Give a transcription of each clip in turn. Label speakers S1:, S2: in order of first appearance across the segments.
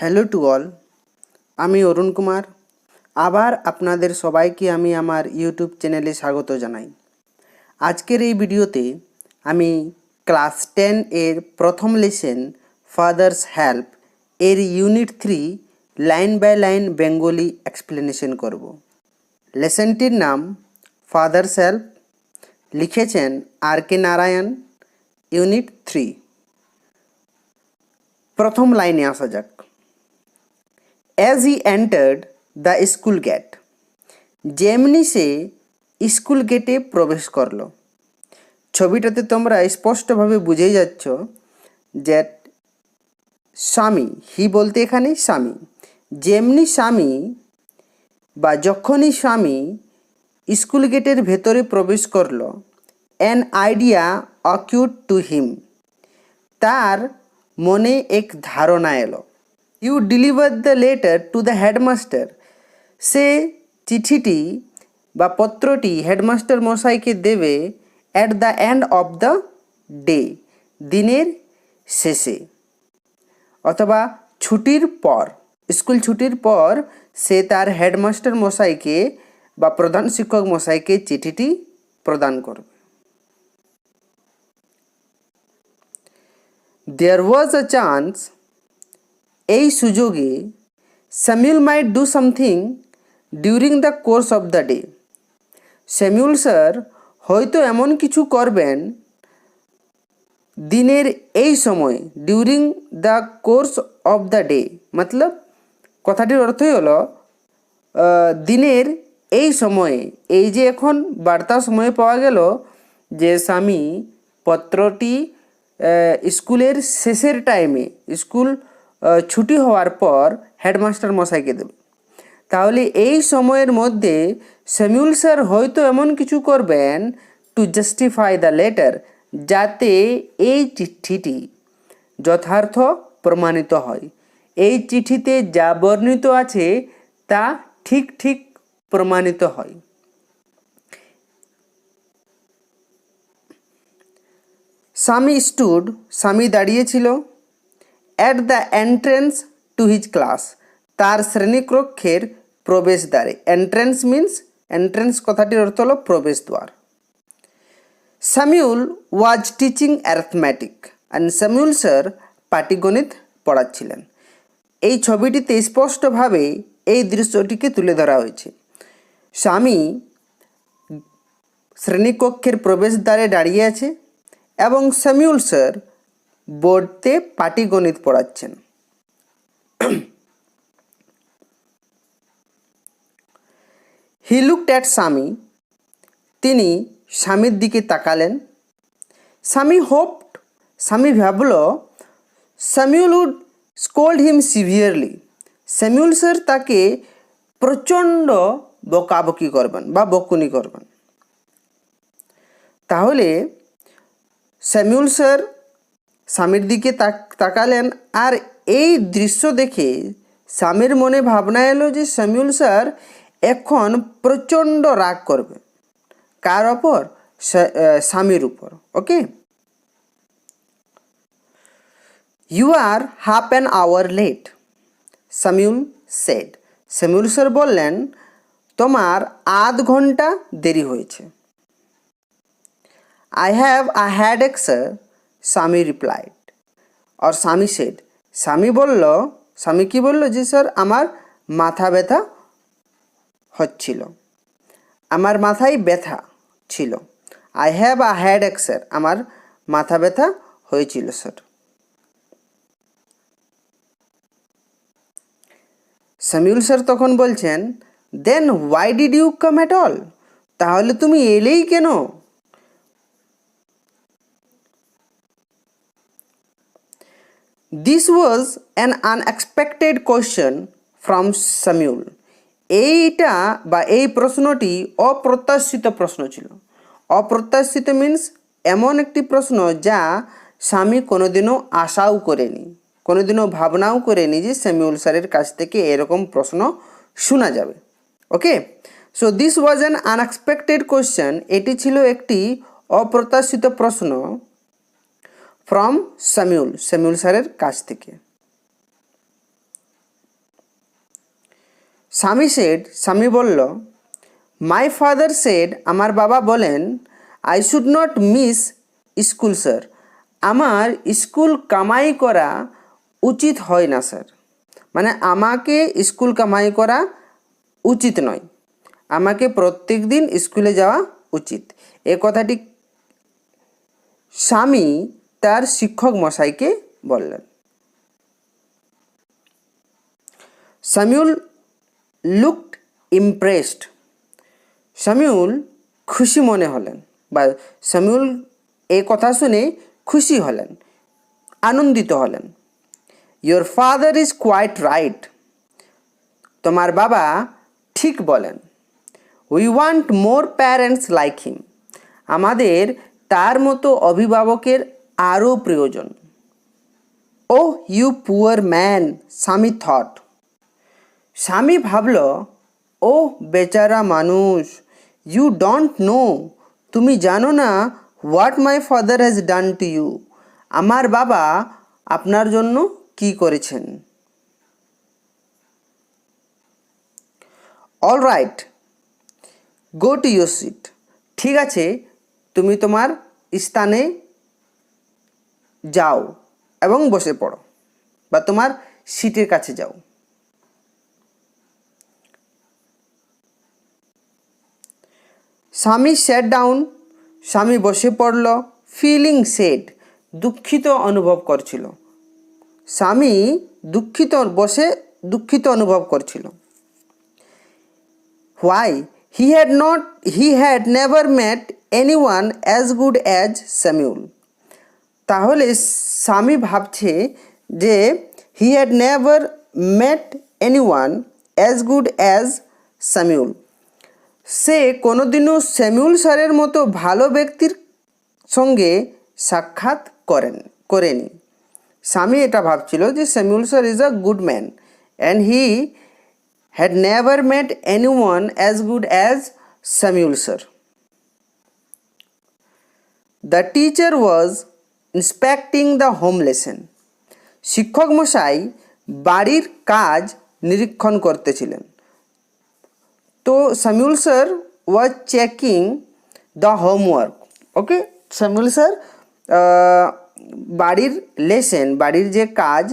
S1: Hello to all, আমি অরুণ কুমার। আবার আপনাদের সবাইকে আমি আমার ইউটিউব চ্যানেলে স্বাগত জানাই। আজকের এই ভিডিওতে আমি ক্লাস টেন এর প্রথম লেসেন ফাদার্স হেল্প এর unit three line by line Bengali explanation করব। লেসনটির নাম ফাদার্স হেল্প, লিখেছেন R K Narayan, unit three. প্রথম লাইনে আসা যাক। As he entered the school gate যেমনি সে স্কুল গেটে প্রবেশ করল। ছবিটাতে তোমরা স্পষ্টভাবে বুঝেই যাচ্ছ যে স্বামী, হি বলতে এখানে স্বামী। যেমনি স্বামী বা যখনই স্বামী স্কুল গেটের ভেতরে প্রবেশ করল an idea occurred to him তার মনে এক ধারণা এলো। You deliver the letter to the headmaster সে চিঠিটি বা পত্রটি হেডমাস্টার মশাইকে দেবে at the end of the day দিনের শেষে, অথবা ছুটির পর। স্কুল ছুটির পর সে তার হেডমাস্টার মশাইকে বা প্রধান শিক্ষক মশাইকে চিঠিটি প্রদান করবে। দেয়ার ওয়াজ আ চান্স এই সুযোগে Samuel might do something during the course of the day Samuel sir হয়তো এমন কিছু করবেন দিনের এই সময় during the course of the day মতলব কথাটির অর্থই হলো দিনের এই সময়ে, এই যে এখন বার্তা সময়ে পাওয়া গেল যে স্বামী পত্রটি স্কুলের শেষের টাইমে স্কুল ছুটি হওয়ার পর হেডমাস্টার মশাইকে দেবে। তাহলে এই সময়ের মধ্যে স্যামিউল স্যার হয়তো এমন কিছু করবেন টু জাস্টিফাই দ্য লেটার যাতে এই চিঠিটি যথার্থ প্রমাণিত হয়। এই চিঠিতে যা বর্ণিত আছে তা ঠিক ঠিক প্রমাণিত হয়। স্বামী স্টুড স্বামী দাঁড়িয়েছিল at the entrance to his class তার শ্রেণীকক্ষের প্রবেশদ্বারে। এন্ট্রেন্স মিন্স এন্ট্রেন্স কথাটির অর্থ হলো প্রবেশদ্বার। Samuel was teaching arithmetic and Samuel sir পাটিগণিত পড়াচ্ছিলেন। এই ছবিটিতে স্পষ্টভাবে এই দৃশ্যটিকে তুলে ধরা হয়েছে। স্বামী শ্রেণীকক্ষের প্রবেশদ্বারে দাঁড়িয়ে আছে এবং স্যামিউল স্যার বোর্ডতে পাটিগণিত পড়াচ্ছেন। হি লুকড অ্যাট স্বামী। তিনি স্বামীর দিকে তাকালেন। স্বামী হোপড স্বামী ভাবল Samuel would scold him severely. Samuel sir তাকে প্রচণ্ড বকাবকি করবেন বা বকুনি করবেন। তাহলে স্যামিউল স্যার স্বামীর দিকে তাক- তাকালেন আর এই দৃশ্য দেখে স্বামীর মনে ভাবনা এলো যে স্যামিউল স্যার এখন প্রচণ্ড রাগ করবে। কার ওপর? স্বামীর উপর, okay? You are half an hour late Samuel said Samuel sir বললেন, তোমার আধ ঘণ্টা দেরি হয়েছে। I have a headache sir Swami replied R Swami said Swami বলল, স্বামী কি বলল? যে স্যার আমার মাথা ব্যথা হচ্ছিল। আমার মাথায় ব্যথা ছিল। I have a headache sir আমার মাথা ব্যথা হয়েছিল স্যার সামিউল স্যার তখন বলছেন then why did you come at all তাহলে তুমি এলেই কেন? This was an unexpected question from Samuel এইটা বা এই প্রশ্নটি অপ্রত্যাশিত প্রশ্ন ছিল। অপ্রত্যাশিত মিন্স এমন একটি প্রশ্ন যা স্বামী কোনোদিনও আশাও করেনি, কোনোদিনও ভাবনাও করেনি যে স্যামিউল স্যারের কাছ থেকে এরকম প্রশ্ন শোনা যাবে। Okay so this was an unexpected question এটি ছিল একটি অপ্রত্যাশিত প্রশ্ন। ফ্রম স্যামিউল স্যামিউল স্যারের কাছ থেকে। স্বামী সেড স্বামী বলল মাই ফাদার সেড আমার বাবা বলেন I should not miss school sir আমার স্কুল কামাই করা উচিত হয় না স্যার মানে আমাকে স্কুল কামাই করা উচিত নয়। আমাকে প্রত্যেক দিন স্কুলে যাওয়া উচিত। এ কথাটি স্বামী তার শিক্ষক মশাইকে বললেন। Samiul looked impressed. সামিউল খুশি মনে হলেন বা সামিউল এই কথা শুনে খুশি হলেন, আনন্দিত হলেন। Your father is quite right তোমার বাবা ঠিক বলেন। We want more parents like him আমাদের তার মতো অভিভাবকের আরও প্রয়োজন। ও you poor man, Swami thought. Swami ভাবল ও বেচারা মানুষ, ইউ ডোন্ট নো, তুমি জানো না what my father has done to you. আমার বাবা আপনার জন্য কি করেছেন? All right, go to your seat. ঠিক আছে, তুমি তোমার স্থানে যাও এবং বসে পড়ো বা তোমার সিটের কাছে যাও। স্বামী স্যাট ডাউন স্বামী বসে পড়ল ফিলিং সেড দুঃখিত অনুভব করছিল। স্বামী দুঃখিত, বসে দুঃখিত অনুভব করছিল। Why he had not he had never met anyone as good as Samuel তাহলে স্বামী ভাবছে যে he had never met anyone as good as Samuel সে কোনোদিনও স্যামিউল স্যারের মতো ভালো ব্যক্তির সঙ্গে সাক্ষাৎ করেন, করেনি। স্বামী এটা ভাবছিল যে Samuel sir is a good man and he had never met anyone as good as Samuel sir. The teacher was inspecting the home lesson. শিক্ষক মশাই বাড়ির কাজ নিরীক্ষণ করতেছিলেন। তো Samuel sir was checking the homework okay Samuel sir বাড়ির lesson, বাড়ির যে কাজ,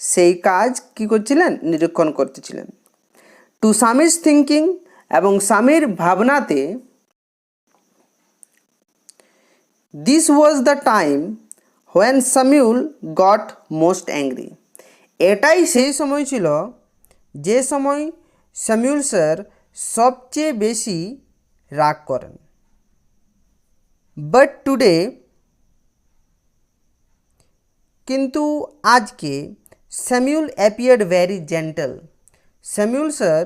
S1: সেই কাজ কি করছিলেন? নিরীক্ষণ করতেছিলেন। টু স্বামীজ থিঙ্কিং এবং স্বামীর ভাবনাতে this was the time when Samuel got most angry এটাই সেই সময় ছিল যে সময় সামিউল স্যার সবচেয়ে বেশি রাগ করেন। বাট টুডে কিন্তু আজকে Samuel appeared very gentle Samuel sir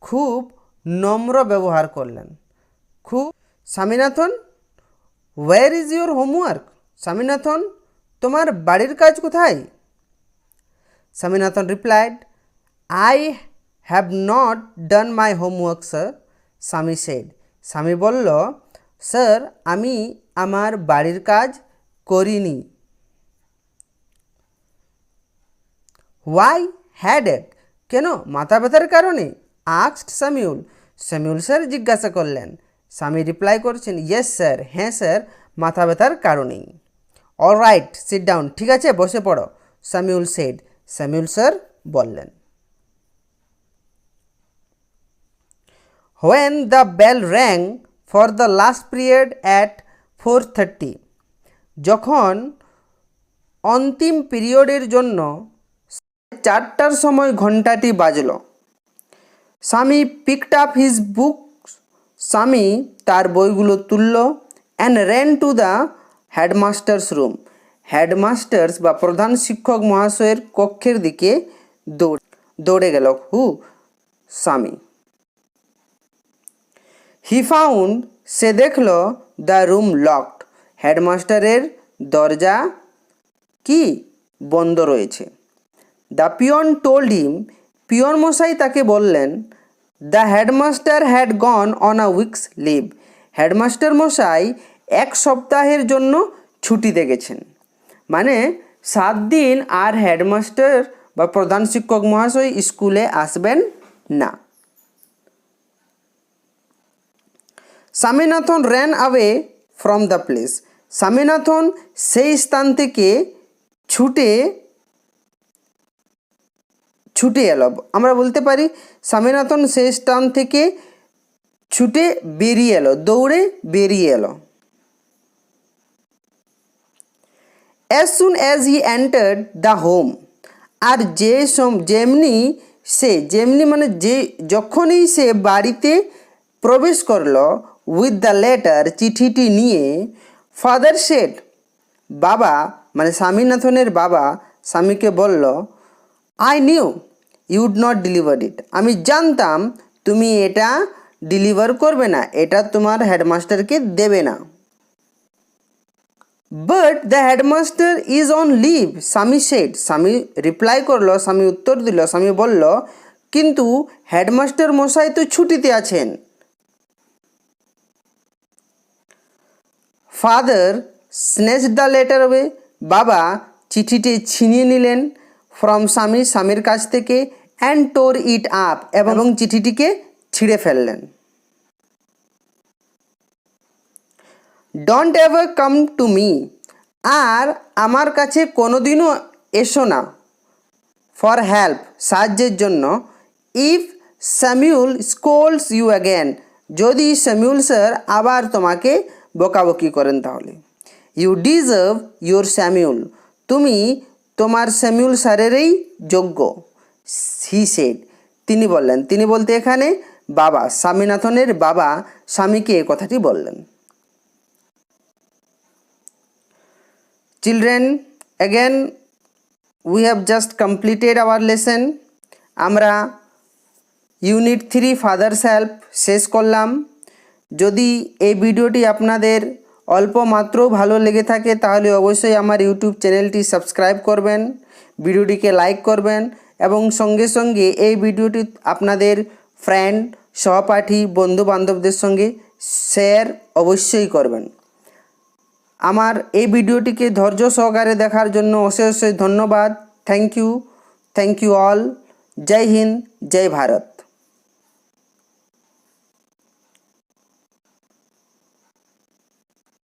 S1: খুব নম্র ব্যবহার করলেন। খুব, Swaminathan where is your homework Swaminathan তোমার বাড়ির কাজ কোথায়? Swaminathan replied I have not done my homework sir Swami said Swami বলল স্যার আমি আমার বাড়ির কাজ করিনি। হোয়াই হ্যাড এট কেন? মাথা ব্যথার কারণে? আক্সড সামিউল সামিউল স্যার জিজ্ঞাসা করলেন। স্বামী রিপ্লাই করছেন ইয়েস স্যার হ্যাঁ স্যার মাথা ব্যথার কারণেই। অল রাইট সিট ডাউন ঠিক আছে? বসে পড়ো। Samuel said. সামিউল স্যার বললেন। When the bell rang for the last period at four thirty যখন অন্তিম পিরিয়ডের জন্য চারটার সময় ঘন্টাটি বাজল, স্বামী পিকড আপ হিজ বুক স্বামী তার বইগুলো তুলল and ran to the headmaster's room. Headmaster's বা প্রধান শিক্ষক মহাশয়ের কক্ষের দিকে দৌড়, দৌড়ে গেল। হু, স্বামী। হি ফাউন্ড, সে দেখল দ্য রুম লকড। হেডমাস্টারের দরজা কি? বন্ধ রয়েছে। The peon told him, peon মশাই তাকে বললেন, the headmaster had gone on a week's leave. Headmaster মশাই এক সপ্তাহের জন্য ছুটিতে গেছেন মানে সাত দিন আর হেডমাস্টার বা প্রধান শিক্ষক মহাশয় স্কুলে আসবেন না। Swaminathan ran away from the place Swaminathan সেই স্থান থেকে ছুটে ছুটে এলো। আমরা বলতে পারি স্বামীনাথন সেই স্থান থেকে ছুটে বেরিয়ে এলো, দৌড়ে বেরিয়ে এলো। As soon as he entered the home আর যে যেমনি সে, যেমনি মানে যে, যখনই সে বাড়িতে প্রবেশ করল উইথ দ্য লেটার চিঠিটি নিয়ে ফাদার সেট বাবা মানে স্বামীনাথনের বাবা, স্বামীকে বলল I knew you'd not deliver it আমি জানতাম তুমি এটা ডেলিভার করবে না, এটা তোমার হেডমাস্টারকে দেবে না। But the headmaster is on leave Swami said Swami reply করল স্বামী উত্তর দিল স্বামী বলল, কিন্তু হেডমাস্টার মশাই তো ছুটিতে আছেন। Father snatch the letter away বাবা চিঠিটি ছিনিয়ে নিলেন ফ্রম স্বামী স্বামীর কাছ থেকে অ্যান্ড টোর ইট আপ এবং চিঠিটিকে ছিঁড়ে ফেললেন। Don't ever come to me আর আমার কাছে কোনোদিনও এসো না। ফর হেল্প সাহায্যের জন্য। If Samuel scolds you again যদি স্যামিউল স্যার আবার তোমাকে বকাবকি করেন তাহলে। ইউ ডিজার্ভ ইউর স্যামিউল তুমি তোমার স্যামিউল স্যারেরই যোগ্য। হি সেড তিনি বললেন, তিনি বলতে এখানে বাবা, স্বামীনাথনের বাবা স্বামীকে এ কথাটি বললেন। Children, again we have just completed our lesson আমরা ইউনিট থ্রি ফাদার্স হেল্প শেষ করলাম। যদি এই ভিডিওটি আপনাদের অল্প মাত্র ভালো লেগে থাকে, তাহলে অবশ্যই আমার ইউটিউব চ্যানেলটি সাবস্ক্রাইব করবেন, ভিডিওটিকে লাইক করবেন এবং সঙ্গে সঙ্গে এই ভিডিওটি আপনাদের ফ্রেন্ড সহপাঠী বন্ধু বান্ধবদের সঙ্গে শেয়ার অবশ্যই করবেন। আমার এই ভিডিওটিকে ধৈর্য সহকারে দেখার জন্য অশেষ অশেষ ধন্যবাদ। Thank you thank you all Joy Hind, Joy Bharat.